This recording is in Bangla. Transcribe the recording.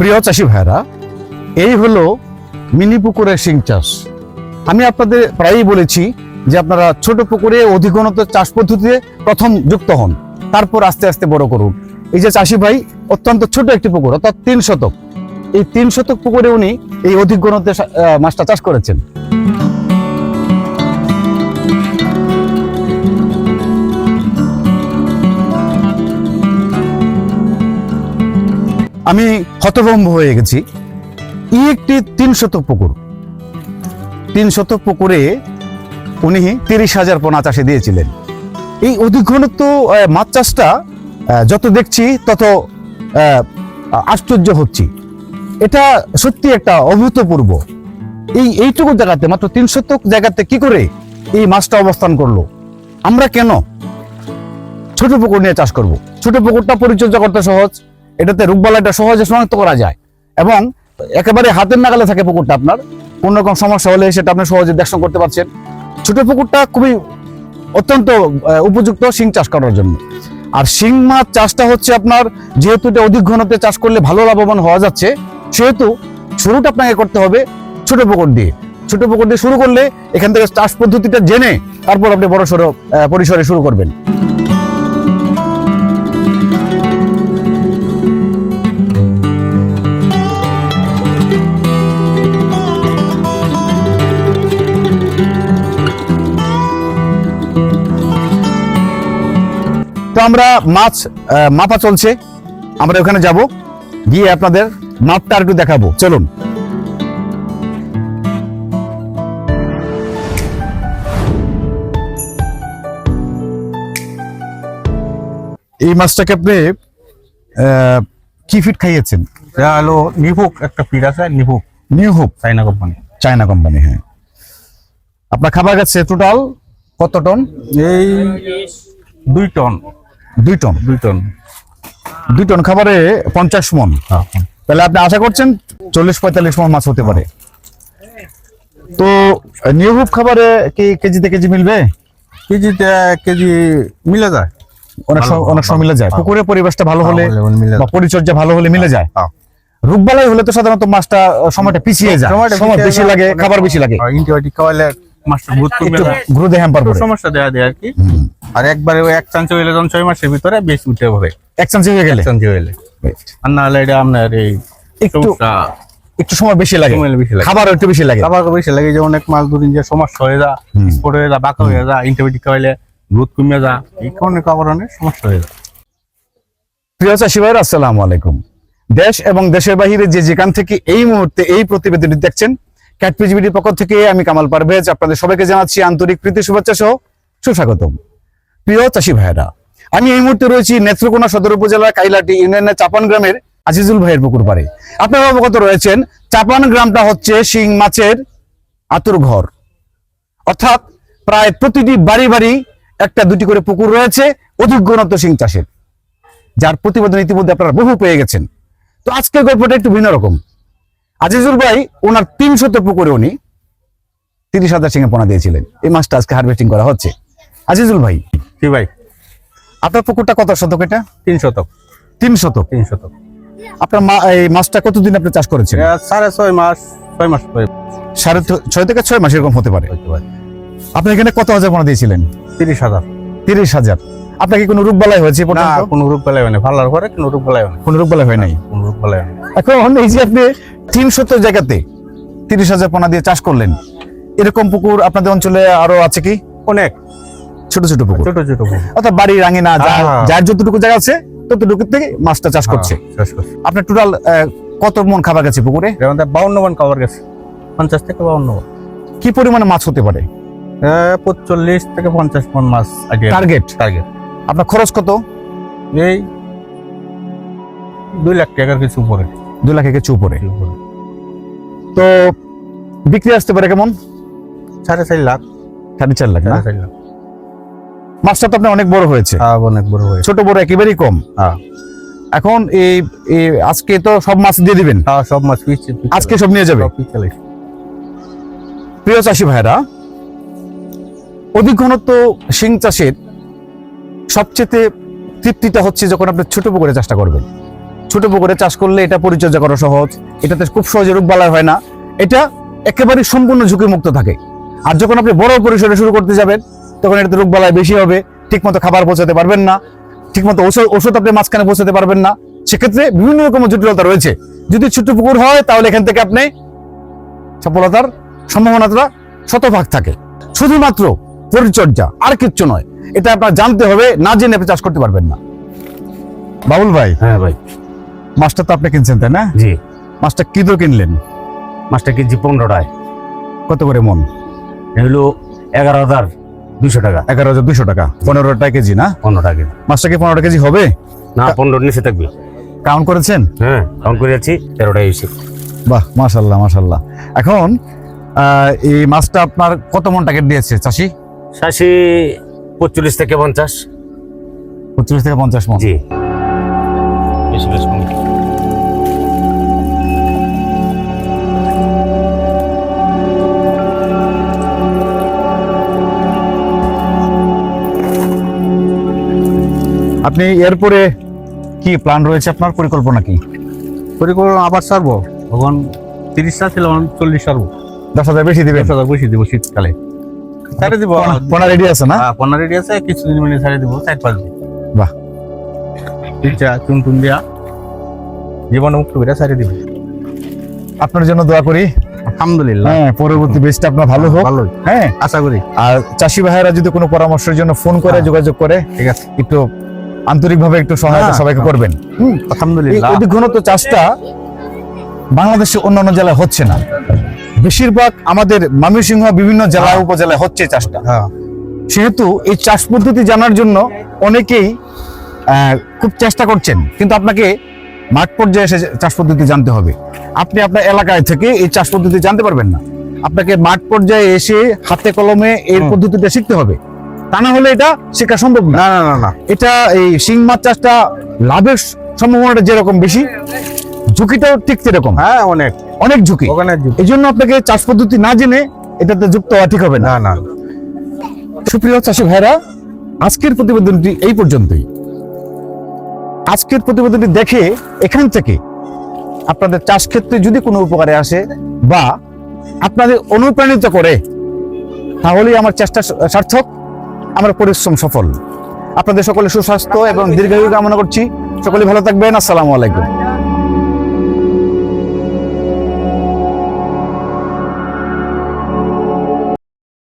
প্রিয় চাষি ভাইরা এই হলো মিনি পুকুরের শিং চাষ। আমি আপনাদের প্রায়ই বলেছি যে আপনারা ছোট পুকুরে অধিকণত চাষ পদ্ধতিতে প্রথম যুক্ত হন, তারপর আস্তে আস্তে বড় করুন। এই যে চাষি ভাই অত্যন্ত ছোট একটি পুকুর, অর্থাৎ তিন শতক। এই তিন শতক পুকুরে উনি এই অধিক গণতে মাছটা চাষ করেছেন। আমি হতভম্ব হয়ে গেছি। এই একটি তিন পুকুর। তিন পুকুরে উনি তিরিশ হাজার পোনা চাষে দিয়েছিলেন। এই অধিঘনত্ব মাছ চাষটা যত দেখছি তত আশ্চর্য হচ্ছি। এটা সত্যি একটা অভূতপূর্ব। এই এইটুকু জায়গাতে, মাত্র তিন শতক জায়গাতে কি করে এই মাছটা অবস্থান করল? আমরা কেন ছোট পুকুর নিয়ে চাষ করব? ছোট পুকুরটা পরিচর্যা করতে সহজ। এটাতে রোগবালাইটা সহজে শনাক্ত করা যায়। এবং একেবারে হাতের নাগালে থাকে পুকুরটা আপনার। কোন রকম সমস্যা হলে সেটা আপনি সহজে দেখশন করতে পারছেন। ছোট পুকুরটা খুবই অত্যন্ত উপযুক্ত শিং চাষ করার জন্য। আর শিং মাছ চাষটা হচ্ছে আপনার, যেহেতু এটা অধিক ঘনত্বে চাষ করলে ভালো লাভবান হওয়া যাচ্ছে, সেহেতু শুরুটা আপনাকে করতে হবে ছোট পুকুর দিয়ে। ছোট পুকুর দিয়ে শুরু করলে এখান থেকে চাষ পদ্ধতিটা জেনে তারপর আপনি বড় সড়ো পরিসরে শুরু করবেন। তো আমরা মাছ মাপা চলছে। আমরা ওখানে যাব গিয়ে আপনাদের মাপটা আর একটু দেখাবো। চলুন। এই মাছটাকে আপনি কি ফিট খাইয়েছেন? হলো নিভুক একটা ফিড আছে নিভুক হোপ চাইনা কোম্পানি চায়না কোম্পানি হ্যাঁ। আপনার খাবার গেছে টোটাল কত টন এই দুই টন দুই টন। দুই টন। দুই টন খাবারে পঞ্চাশ মন। হ্যাঁ। তাহলে আপনি আশা করছেন চল্লিশ পঁয়তাল্লিশ মন মাছ হতে পারে। তো নিউ খাবারে কি কেজিতে কেজি মিলবে? কেজিতে কেজি মিলে যায়। অনেক সময় অনেক সময় মিলে যায়। পুকুরের পরিবেশটা ভালো হলে বা পরিচর্যা ভালো হলে মিলে যায়। হ্যাঁ। রোগবালাই হলে তো সাধারণত মাছটা সময়টা পিছিয়ে যায়। সময়টা সময় বেশি লাগে খাবার বেশি লাগে। অ্যান্টিবায়োটিক খাওয়ালে মাছটা কমে যায়। গ্রুদে হ্যাম্পার করে। সমস্যা দেওয়া দেয় আর কি। আর একবারে এক চান্স হইলে যখন ছয় মাসের ভিতরে বেশ উঠে পড়ে। এক চান্স হয়ে গেলে? চান্স হইলে। আর না হলে এটা আপনার এই একটু একটু সময় বেশি লাগে। খাবার একটু বেশি লাগে। খাবার বেশি লাগে যে অনেক মাছ ধরি যে সমস্যা হয়ে যা স্পট হয়ে যা বাঁকা হয়ে যা অ্যান্টিবায়োটিক খাওয়াইলে দুধ কমে যা এই কারণে কারণে সমস্যা হয়ে যায়। প্রিয় চাষি ভাইরা আসসালামু আলাইকুম। দেশ এবং দেশের বাহিরে যে যেখান থেকে এই মুহূর্তে এই প্রতিবেদনটি দেখছেন ক্যাটপিজিবিটির পক্ষ থেকে আমি কামাল পারভেজ আপনাদের সবাইকে জানাচ্ছি আন্তরিক প্রীতি শুভেচ্ছা সহ সুস্বাগতম। প্রিয় চাষি ভাইরা আমি এই মুহূর্তে রয়েছি নেত্রকোনা সদর উপজেলার কাইলাটি ইউনিয়নের চাপান গ্রামের আজিজুল ভাইয়ের পুকুর পাড়ে। আপনারা অবগত রয়েছেন, চাপান গ্রামটা হচ্ছে শিং মাছের আতুর ঘর। অর্থাৎ প্রায় প্রতিটি বাড়ি বাড়ি একটা দুটি করে পুকুর রয়েছে, অধিক ঘনত্ব শিং চাষের। যার প্রতিবেদন ইতিমধ্যে আপনারা বহু পেয়ে গেছেন। তো আজকের গল্পটা একটু ভিন্ন রকম। আজিজুল ভাই, ওনার তিনশত পুকুরে উনি তিরিশ হাজার সিংহে পোনা দিয়েছিলেন। এই মাছটা আজকে হারভেস্টিং করা হচ্ছে। আজিজুল ভাই। কি ভাই? আপনার পুকুরটা কত শতক এটা? তিন শতক। তিন শতক? তিন শতক। আপনার মা- এই মাছটা কতদিন আপনি চাষ করেছেন? সাড়ে ছয় মাস ছয় মাস সাড়ে ছয় থেকে ছয় মাস এরকম হতে পারে। আপনি এখানে কত হাজার পোনা দিয়েছিলেন? তিরিশ হাজার। তিরিশ হাজার। আপনাকে কোনো রোগ বালাই হয়েছে না কোনো রূপ বেলায় হয় না ভালোর পরে কোনো রূপ বেলায় হয় না কোনো রোগ বালাই হয় নাই? কোনো রূপ বেলায় হয় না এখন এই যে আপনি তিন শত জায়গাতে তিরিশ হাজার পোনা দিয়ে চাষ করলেন এরকম পুকুর আপনাদের অঞ্চলে আরও আছে কি? অনেক। ছোট ছোট পুকুর। ছোট ছোট পুকুর। অর্থাৎ বাড়ি রাঙিনা যার। যার যতটুকু জায়গা আছে ততটুকু থেকে মাছটা চাষ করছে। আপনার টোটাল কত মন খাবার গেছে পুকুরে? বাউন্ন মন কভার গেছে। পঞ্চাশ থেকে বাউন্ন মন। কি পরিমাণে মাছ হতে পারে? পঁচল্লিশ থেকে পঞ্চাশ মন মাছ আগে। টার্গেট টার্গেট আপনার খরচ কত? এই দুই লাখ টাকার কিছু উপরে। দুই লাখ কিছু উপরে। উপরে। তো বিক্রি আসতে পারে কেমন? সাড়ে চার লাখ। সাড়ে চার লাখ সাড়ে চার লাখ। মাছটা তো আপনার অনেক বড় হয়েছে। হ্যাঁ অনেক বড় হয়েছে। ছোট বড় একেবারেই কম। হ্যাঁ। এখন এই আজকে তো সব মাছ দিয়ে দিবেন? হ্যাঁ সব মাছ আজকে সব নিয়ে যাবে? প্রিয় চাষি ভাইরা অধিক ঘনত্ব শিং চাষের সবচেয়ে তৃপ্তিটা হচ্ছে যখন আপনি ছোট পুকুরে চাষটা করবেন। ছোট পুকুরে চাষ করলে এটা পরিচর্যা করা সহজ এটাতে খুব সহজে রোগ বালাই হয় না। এটা একেবারে সম্পূর্ণ ঝুঁকিমুক্ত থাকে। আর যখন আপনি বড় পরিসরে শুরু করতে যাবেন তখন এটাতে রোগ বালাই বেশি হবে ঠিকমতো খাবার পৌঁছাতে পারবেন না ঠিকমতো ওষুধ ওষুধ আপনি মাঝখানে পৌঁছাতে পারবেন না। সেক্ষেত্রে বিভিন্ন রকম জটিলতা রয়েছে। যদি ছোট পুকুর হয় তাহলে এখান থেকে আপনি সফলতার সম্ভাবনাটা শতভাগ থাকে। শুধুমাত্র পরিচর্যা আর কিচ্ছু নয়। এটা আপনার জানতে হবে না জেনে আপনি চাষ করতে পারবেন না। বাবুল ভাই হ্যাঁ ভাই। মাছটা তো আপনি কিনছেন তাই না? জি। মাছটা কি দর কিনলেন? মাছটা কেজি পনেরোটায় কত করে মন? এগুলো এগারো হাজার। দুশো টাকা এগারো হাজার দুশো টাকা। পনেরো টাকা কেজি না? পনেরো টাকা মাছটা কি পনেরো কেজি হবে? না পনেরোর নিচে থাকবে। কাউন্ট করেছেন? হ্যাঁ কাউন্ট করে যাচ্ছি তেরোটায় এসে বাহ মাশাল্লাহ মাশাল্লাহ। এখন এই মাছটা আপনার কত মন টাকা দিয়েছে চাষি? শাসি পঁচল্লিশ থেকে পঞ্চাশ। পঁচিশ থেকে পঞ্চাশ মন। জি। বেশি বেশ আপনি এরপরে কি প্ল্যান রয়েছে আপনার? পরিকল্পনা কি? পরিকল্পনা আবার সারবো। তখন তিরিশটা ছিল চল্লিশ সারবো। দশ হাজার বেশি দিবেন? দশ হাজার বেশি দিব শীতকালে। সাইডে দিব। পোনা রেডি আছে না? হ্যাঁ রেডি আছে কিছুদিন মিলে সাইডে দিব সাইড পাঁচ দিন। বাহ। তিনটা চুন টুন দিয়া জীবন মুক্ত করে দিব। আপনার জন্য দোয়া করি। আলহামদুলিল্লাহ। হ্যাঁ পরবর্তী বেশটা আপনার ভালো হোক। ভালোই হ্যাঁ। আশা করি। আর চাষি ভাইয়েরা যদি কোনো পরামর্শের জন্য ফোন করে হ্যাঁ। যোগাযোগ করে ঠিক আছে। একটু আন্তরিকভাবে একটু সহায়তা হ্যাঁ, সবাইকে হ্যাঁ। করবেন আলহামদুলিল্লাহ। অধিক ঘনত্ব চাষটা বাংলাদেশে অন্যান্য জেলায় হচ্ছে না। বেশিরভাগ আমাদের ময়মনসিংহ বিভিন্ন জেলা উপজেলায় হচ্ছে চাষটা। হ্যাঁ। সেহেতু এই চাষ পদ্ধতি জানার জন্য অনেকেই খুব চেষ্টা করছেন। কিন্তু আপনাকে মাঠ পর্যায়ে এসে চাষ পদ্ধতি জানতে হবে। আপনি আপনার এলাকায় থেকে এই চাষ পদ্ধতি জানতে পারবেন না। আপনাকে মাঠ পর্যায়ে এসে হাতে কলমে এই পদ্ধতিটা শিখতে হবে। তা না হলে এটা শেখা সম্ভব না। না না না এটা এই শিং মাছ চাষটা লাভের সম্ভাবনাটা যেরকম বেশি ঝুঁকিটাও ঠিক সেরকম। হ্যাঁ অনেক। অনেক ঝুঁকি। এই জন্য আপনাকে চাষ পদ্ধতি না জেনে এটাতে যুক্ত হওয়া ঠিক হবে না। না সুপ্রিয় চাষি ভাইরা আজকের প্রতিবেদনটি এই পর্যন্তই। আজকের প্রতিবেদনটি দেখে এখান থেকে আপনাদের চাষ ক্ষেত্রে যদি কোনো উপকারে আসে বা আপনাদের অনুপ্রাণিত করে তাহলেই আমার চেষ্টা সার্থক। আমার পরিশ্রম সফল। আপনাদের সকলে সুস্বাস্থ্য এবং দীর্ঘায়ু কামনা করছি। সকলে ভালো থাকবেন। আসসালামু আলাইকুম।